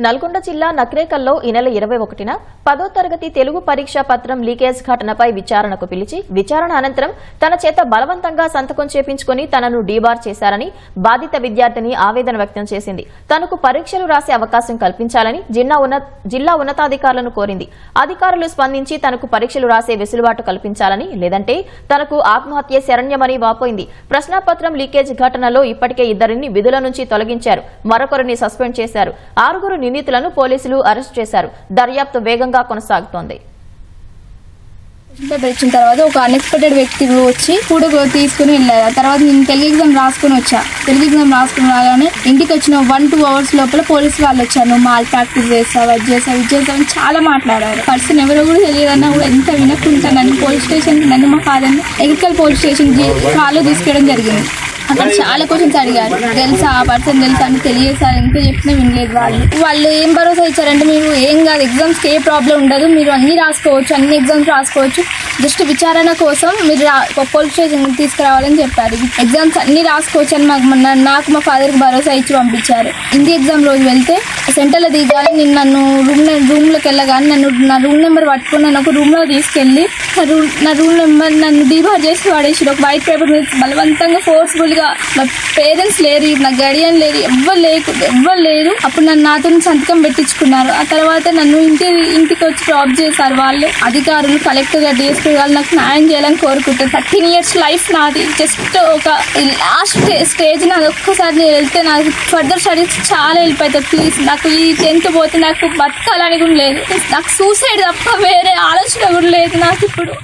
నల్గొండ జిల్లా నక్రేకల్లో ఈ నెల ఇరవై ఒకటిన పదో తరగతి తెలుగు పరీక్షా పత్రం లీకేజ్ ఘటనపై విచారణకు పిలిచి విచారణ అనంతరం తన చేత బలవంతంగా సంతకం చేపించుకుని తనను డీబార్ చేశారని బాధిత విద్యార్థిని ఆవేదన వ్యక్తం చేసింది. తనకు పరీక్షలు రాసే అవకాశం కల్పించాలని జిల్లా ఉన్న- జిల్లా ఉన్నతాధికారులను కోరింది. అధికారులు స్పందించి తనకు పరీక్షలు రాసే వెసులుబాటు కల్పించాలని లేదంటే తనకు ఆత్మహత్య శరణ్యమని వాపోయింది. ప్రశ్నాపత్రం లీకేజ్ ఘటనలో ఇప్పటికే ఇద్దరిని విధుల నుంచి తొలగించారు. మరొకరిని సస్పెండ్ చేశారు. ఆరుగురు నిందితులను పోలీసులు అరెస్ట్ చేశారు. దర్యాప్తు వేగంగా కొనసాగుతోంది. ఇచ్చిన తర్వాత ఒక అన్ఎక్స్పెక్టెడ్ వ్యక్తి వచ్చి ఫోటో తీసుకుని వెళ్ళారు. ఆ తర్వాత నేను తెలుగు ఎగ్జామ్ రాసుకొని వచ్చా. తెలుగు ఎగ్జామ్ రాసుకుని రాగానే ఇంటికి వచ్చిన వన్ టూ అవర్స్ లోపల పోలీసు వాళ్ళు వచ్చారు. నువ్వు మాల్ ప్రాక్టీస్ చేస్తావు అది చేస్తావు ఇది చేస్తావు చాలా మాట్లాడారు. పర్సన్ ఎవరో కూడా తెలియదన్నా కూడా ఎంత వినకుండా నన్ను పోలీస్ స్టేషన్ నన్ను మా ఫాదర్ని ఎగ్రికల్ పోలీస్ స్టేషన్ కాల్లో తీసుకెళ్ళడం జరిగింది. అక్కడ చాలా క్వశ్చన్స్ అడిగారు. తెలుసా? ఆ పర్సన్ తెలుసా అని తెలియసారు ఎంత చెప్పినా వినలేదు వాళ్ళు. వాళ్ళు ఏం భరోసా ఇచ్చారంటే మీరు ఏం కాదు ఎగ్జామ్స్కి ఏ ప్రాబ్లం ఉండదు మీరు అన్ని రాసుకోవచ్చు అన్ని ఎగ్జామ్స్ రాసుకోవచ్చు. జస్ట్ విచారణ కోసం మీరు రా- పోలీస్ స్టేషన్ తీసుకురావాలని చెప్పారు. ఎగ్జామ్స్ అన్ని రాసుకోవచ్చు అని మాకు మొన్న నాకు మా ఫాదర్కి భరోసా ఇచ్చి పంపించారు. హిందీ ఎగ్జామ్ రోజు వెళ్తే సెంటర్లో దిగాలి నేను నన్ను రూమ్ రూమ్లోకి వెళ్ళగానే నన్ను నా రూమ్ నెంబర్ పట్టుకుని నన్ను ఒక రూమ్లో తీసుకెళ్ళి నా రూమ్ నా రూమ్ నెంబర్ నన్ను డిబార్ చేసి వాడేసి ఒక వైట్ పేపర్ మీద బలవంతంగా ఫోర్స్ఫుల్గా నా పేరెంట్స్ లేరు నా గడియన్ లేరు ఎవ్వరు లేకు ఎవ్వరు లేరు. అప్పుడు నన్ను నాతో సంతకం పెట్టించుకున్నారు. ఆ తర్వాత నన్ను ఇంటి ఇంటికి వచ్చి డ్రాప్ చేశారు వాళ్ళే. అధికారులు కలెక్టర్ గారు డిఎస్పీ వాళ్ళు నాకు న్యాయం చేయాలని కోరుకుంటారు. థర్టీన్ ఇయర్స్ లైఫ్ నాది. జస్ట్ ఒక లాస్ట్ స్టేజ్ నాది. ఒక్కసారి నేను వెళ్తే నాకు ఫర్దర్ స్టడీస్ చాలా హెల్ప్ అవుతుంది ప్లీజ్ నాకు ఈ టెన్త్ పోతే నాకు బతకాలని కూడా లేదు. నాకు సూసైడ్ తప్ప వేరే ఆలోచన కూడా లేదు నాకు ఇప్పుడు.